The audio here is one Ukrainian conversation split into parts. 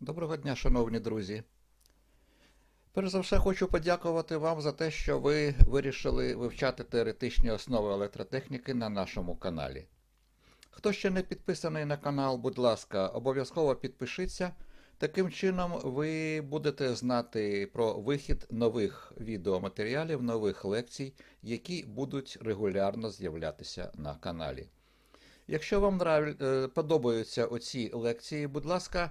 Доброго дня, шановні друзі. Перш за все, хочу подякувати вам за те, що ви вирішили вивчати теоретичні основи електротехніки на нашому каналі. Хто ще не підписаний на канал, будь ласка, обов'язково підпишіться. Таким чином, ви будете знати про вихід нових відеоматеріалів, нових лекцій, які будуть регулярно з'являтися на каналі. Якщо вам е, подобаються оці лекції, будь ласка,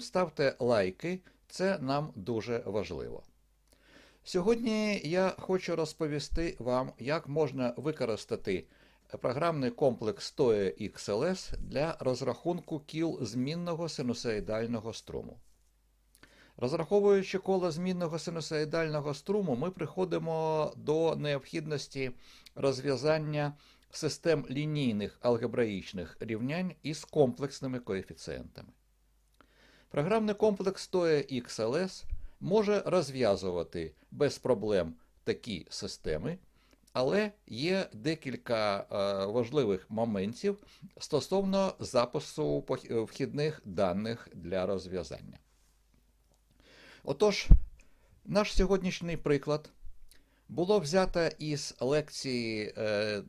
ставте лайки, це нам дуже важливо. Сьогодні я хочу розповісти вам, як можна використати програмний комплекс TOE XLS для розрахунку кіл змінного синусоїдального струму. Розраховуючи коло змінного синусоїдального струму, ми приходимо до необхідності розв'язання систем лінійних алгебраїчних рівнянь із комплексними коефіцієнтами. Програмний комплекс TOE XLS може розв'язувати без проблем такі системи, але є декілька е, важливих моментів стосовно запису вхідних даних для розв'язання. Отож, наш сьогоднішній приклад було взято із лекції е,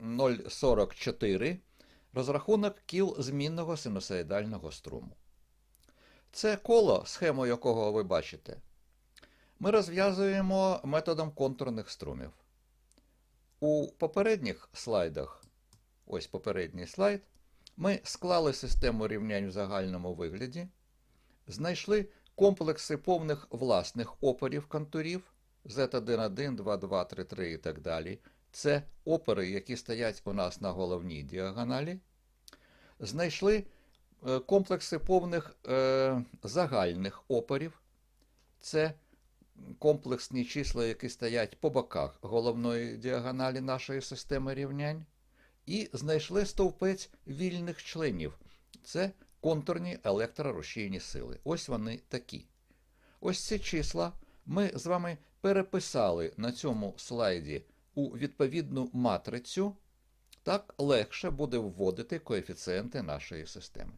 е, 044 розрахунок кіл змінного синусоїдального струму. Це коло, схему якого ви бачите, ми розв'язуємо методом контурних струмів. У попередніх слайдах, ось попередній слайд, ми склали систему рівнянь в загальному вигляді, знайшли комплекси повних власних опорів контурів Z11, 22, 33 і так далі. Це опери, які стоять у нас на головній діагоналі. Знайшли е, комплекси повних е, загальних опорів. Це комплексні числа, які стоять по боках головної діагоналі нашої системи рівнянь. І знайшли стовпець вільних членів. Це контурні електрорушійні сили. Ось вони такі. Ось ці числа ми з вами переписали на цьому слайді у відповідну матрицю. Так легше буде вводити коефіцієнти нашої системи.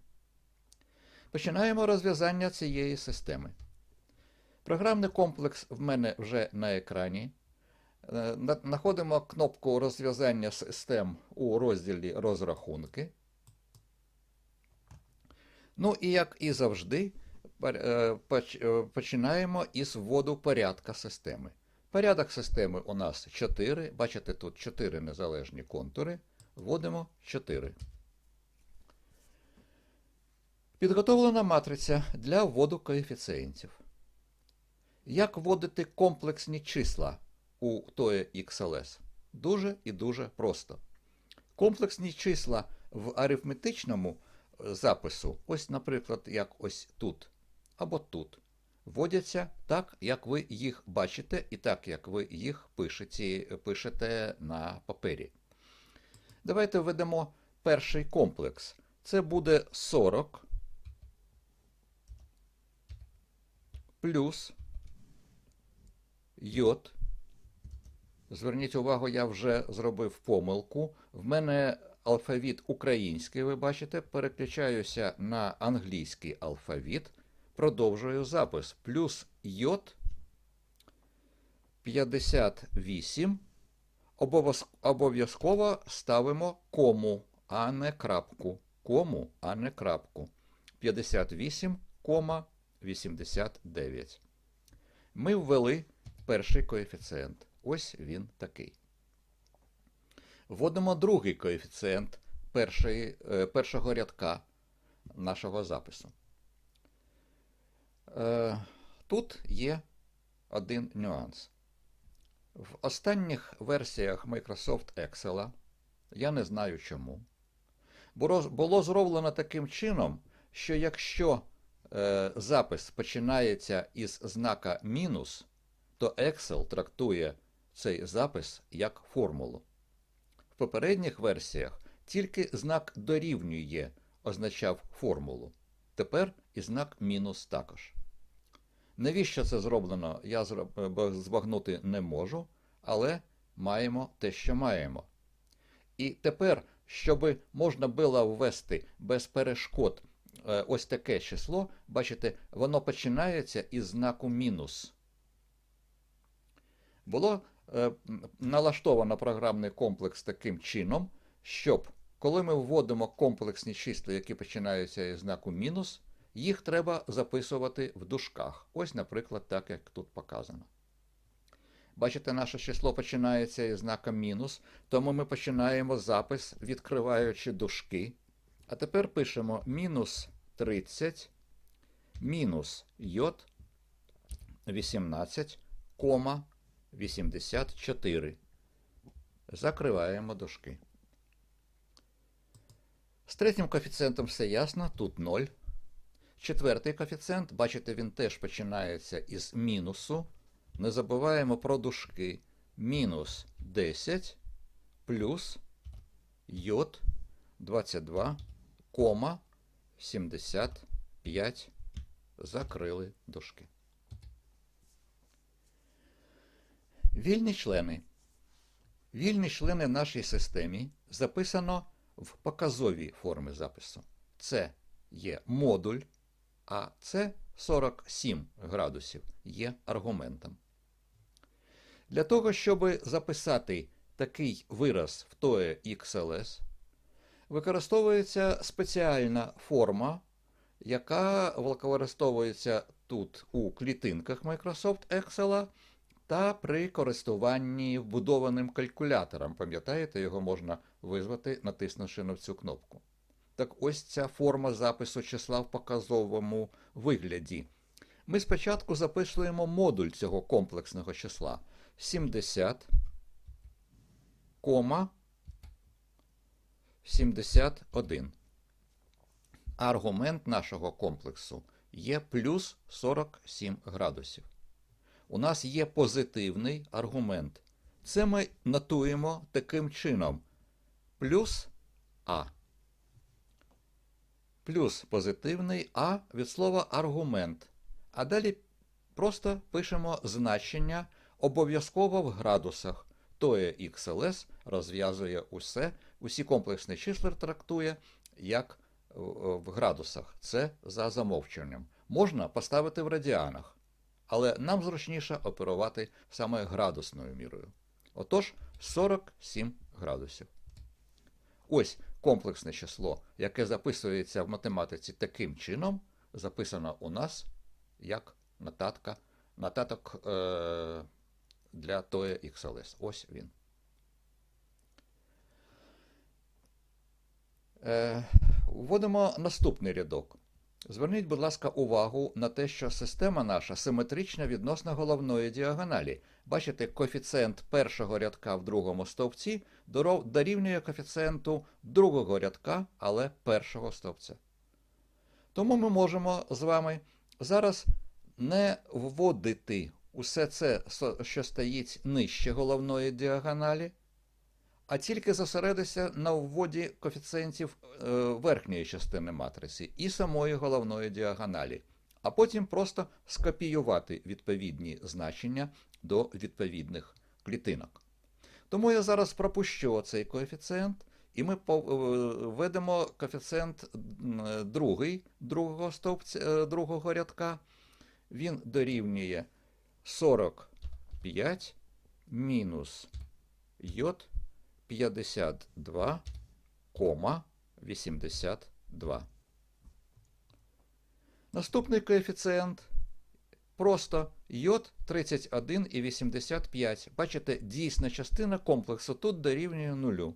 Починаємо розв'язання цієї системи. Програмний комплекс в мене вже на екрані. Е, на- Знаходимо кнопку розв'язання систем у розділі розрахунки. Ну і як і завжди, е, е, починаємо із вводу порядка системи. Порядок системи у нас 4. Бачите, тут 4 незалежні контури. Вводимо 4. Підготовлена матриця для вводу коефіцієнтів. Як вводити комплексні числа у TOE XLS? Дуже і дуже просто. Комплексні числа в арифметичному запису, ось, наприклад, як ось тут або тут, вводяться так, як ви їх бачите, і так, як ви їх пишете, пишете на папері. Давайте введемо перший комплекс. Це буде 40 плюс йод. Зверніть увагу, я вже зробив помилку. В мене алфавіт український, ви бачите, переключаюся на англійський алфавіт. Продовжую запис. Плюс йод 58. Обов'язково ставимо кому, а не крапку. Кому, а не крапку. 58,89. Ми ввели перший коефіцієнт. Ось він такий. Вводимо другий коефіцієнт е, першого рядка нашого запису. Е, Тут є один нюанс. В останніх версіях Microsoft Excel, я не знаю чому, було, зроблено таким чином, що якщо е, запис починається із знака мінус, то Excel трактує цей запис як формулу. В попередніх версіях тільки знак дорівнює означав формулу. Тепер і знак мінус також. Навіщо це зроблено, я збагнути не можу, але маємо те, що маємо. І тепер, щоб можна було ввести без перешкод е, ось таке число, бачите, воно починається із знаку мінус. Було е, налаштовано програмний комплекс таким чином, щоб коли ми вводимо комплексні числа, які починаються із знаку мінус, їх треба записувати в дужках. Ось, наприклад, так, як тут показано. Бачите, наше число починається із знаком мінус, тому ми починаємо запис, відкриваючи дужки. А тепер пишемо мінус 30, мінус йод 18, кома 84. Закриваємо дужки. З третім коефіцієнтом все ясно, тут 0. Четвертий коефіцієнт, бачите, він теж починається із мінусу. Не забуваємо про дужки. Мінус 10 плюс йод 22, кома 75. Закрили дужки. Вільні члени. Вільні члени в нашій системі записано в показовій формі запису. Це є модуль, а це 47 градусів є аргументом. Для того, щоб записати такий вираз в TOE XLS, використовується спеціальна форма, яка використовується тут у клітинках Microsoft Excel та при користуванні вбудованим калькулятором. Пам'ятаєте, його можна визвати, натиснувши на цю кнопку. Так ось ця форма запису числа в показовому вигляді. Ми спочатку записуємо модуль цього комплексного числа 70, 71. Аргумент нашого комплексу є плюс 47 градусів. У нас є позитивний аргумент. Це ми нотуємо таким чином. Плюс А. Плюс позитивний А від слова аргумент. А далі просто пишемо значення обов'язково в градусах. TOE XLS розв'язує усе, усі комплексні числа трактує як в градусах. Це за замовчуванням. Можна поставити в радіанах, але нам зручніше оперувати саме градусною мірою. Отож, 47 градусів. Ось комплексне число, яке записується в математиці таким чином, записано у нас як нотатка, нотаток е- для TOE XLS. Ось він. Е- Вводимо наступний рядок. Зверніть, будь ласка, увагу на те, що система наша симетрична відносно головної діагоналі. Бачите, коефіцієнт першого рядка в другому стовпці дорівнює коефіцієнту другого рядка, але першого стовпця. Тому ми можемо з вами зараз не вводити усе це, що стоїть нижче головної діагоналі, а тільки зосередитися на вводі коефіцієнтів е, верхньої частини матриці і самої головної діагоналі, а потім просто скопіювати відповідні значення до відповідних клітинок. Тому я зараз пропущу цей коефіцієнт, і ми введемо коефіцієнт другий другого, стовпця, другого рядка. Він дорівнює 45 мінус йод 52,82. Наступний коефіцієнт просто йод 31,85. Бачите, дійсна частина комплексу тут дорівнює нулю.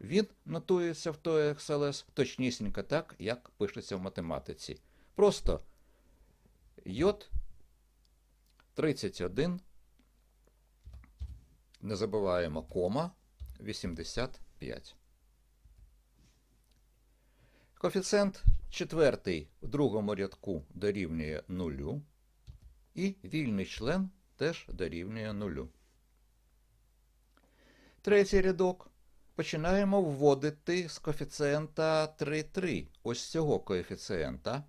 Він нотується в TOE XLS точнісінько так, як пишеться в математиці. Просто йод 31. Не забуваємо кома 85. Коефіцієнт четвертий в другому рядку дорівнює 0. І вільний член теж дорівнює 0. Третій рядок. Починаємо вводити з коефіцієнта 3,3. Ось цього коефіцієнта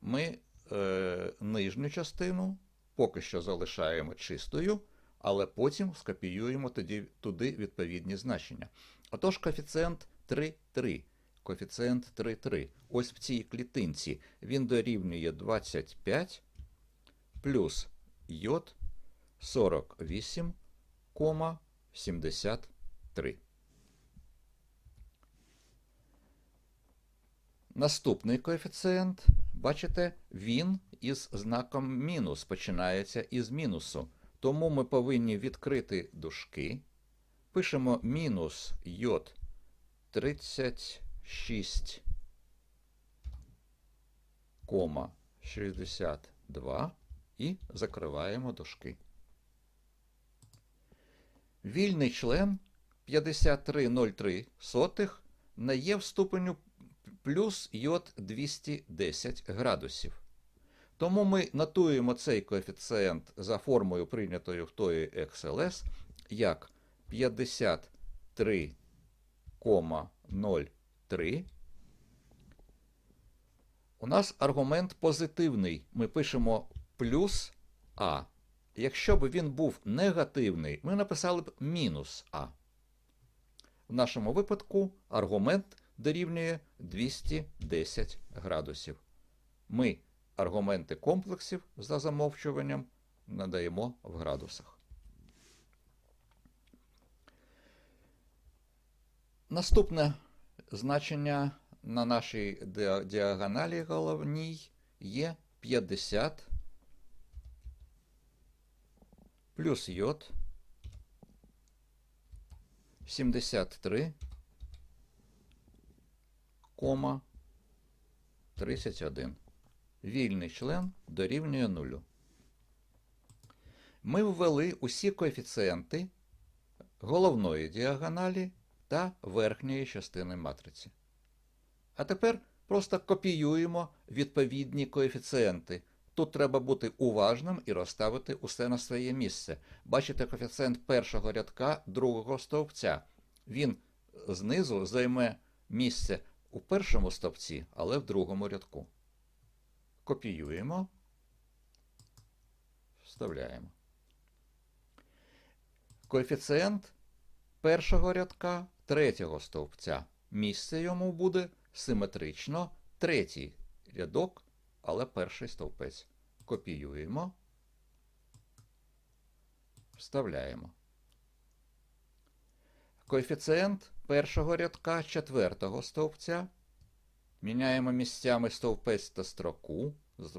ми е, нижню частину поки що залишаємо чистою, але потім скопіюємо туди відповідні значення. Отож, коефіцієнт 3,3. Коефіцієнт 3,3. Ось в цій клітинці він дорівнює 25 плюс йод 48,73. Наступний коефіцієнт, бачите, він із знаком мінус починається із мінусу. Тому ми повинні відкрити дужки. Пишемо мінус йод 36,62 і закриваємо дужки. Вільний член 53,03 сотих не є в ступеню плюс йод 210 градусів. Тому ми нотуємо цей коефіцієнт за формою, прийнятою в тої XLS, як 53,03. У нас аргумент позитивний. Ми пишемо плюс А. Якщо б він був негативний, ми написали б мінус А. В нашому випадку аргумент дорівнює 210 градусів. Ми аргументи комплексів за замовчуванням надаємо в градусах. Наступне значення на нашій діагоналі головній є 50 плюс йод 73 кома 31. Вільний член дорівнює нулю. Ми ввели усі коефіцієнти головної діагоналі та верхньої частини матриці. А тепер просто копіюємо відповідні коефіцієнти. Тут треба бути уважним і розставити усе на своє місце. Бачите коефіцієнт першого рядка другого стовпця. Він знизу займе місце у першому стовпці, але в другому рядку. Копіюємо, вставляємо. Коефіцієнт першого рядка третього стовпця. Місце йому буде симетрично третій рядок, але перший стовпець. Копіюємо, вставляємо. Коефіцієнт першого рядка четвертого стовпця. Міняємо місцями стовпець та строку.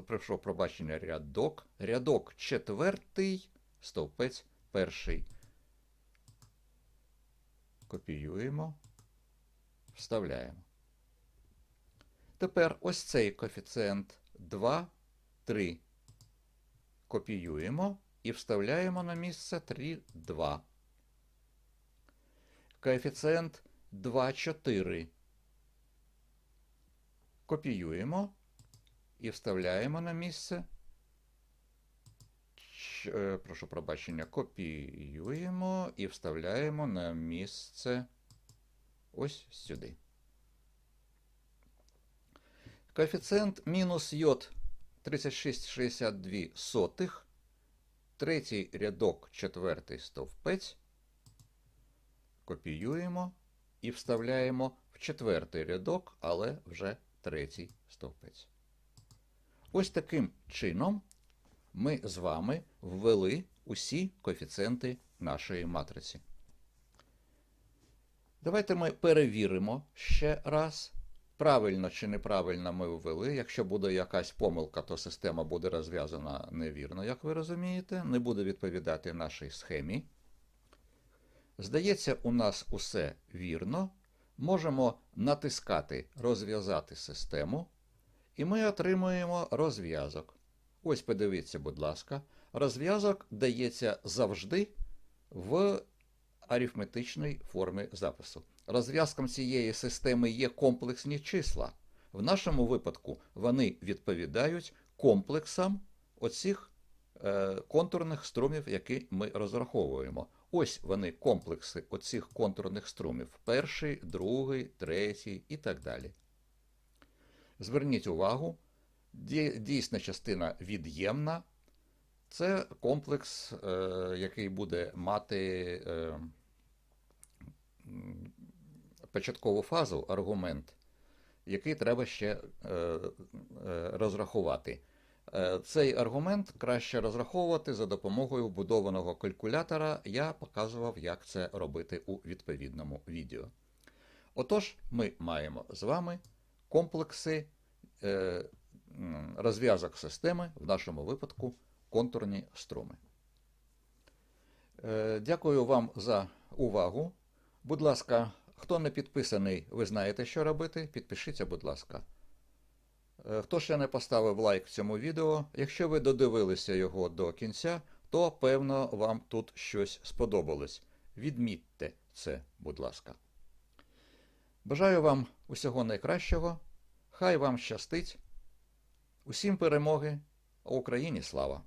Прошу пробачення рядок. Рядок четвертий, стовпець перший. Копіюємо, вставляємо. Тепер ось цей коефіцієнт 2, 3. Копіюємо і вставляємо на місце 3, 2. Коефіцієнт 2, 4. Копіюємо і вставляємо на місце. Ч, прошу пробачення, копіюємо і вставляємо на місце ось сюди. Коефіцієнт мінус йод 36,62 сотих, третій рядок, четвертий стовпець. Копіюємо і вставляємо в четвертий рядок, але вже третій стовпець. Ось таким чином ми з вами ввели усі коефіцієнти нашої матриці. Давайте ми перевіримо ще раз. Правильно чи неправильно ми ввели. Якщо буде якась помилка, то система буде розв'язана невірно, як ви розумієте, не буде відповідати нашій схемі. Здається, у нас усе вірно. Можемо натискати Розв'язати систему, і ми отримуємо розв'язок. Ось подивіться, будь ласка, розв'язок дається завжди в арифметичній формі запису. Розв'язком цієї системи є комплексні числа. В нашому випадку вони відповідають комплексам оцих е, контурних струмів, які ми розраховуємо. Ось вони комплекси оцих контурних струмів. Перший, другий, третій і так далі. Зверніть увагу, дійсна частина від'ємна. Це комплекс, е, який буде мати е, початкову фазу аргумент який треба ще е, розрахувати. Цей аргумент краще розраховувати за допомогою вбудованого калькулятора. Я показував, як це робити у відповідному відео. Отож, ми маємо з вами комплекси розв'язок системи, в нашому випадку контурні струми. Е, Дякую вам за увагу. Будь ласка, хто не підписаний, ви знаєте, що робити. Підпишіться, будь ласка. Е, Хто ще не поставив лайк цьому відео, якщо ви додивилися його до кінця, то певно вам тут щось сподобалось. Відмітьте це, будь ласка. Бажаю вам усього найкращого. Хай вам щастить. Усім перемоги, а Україні слава!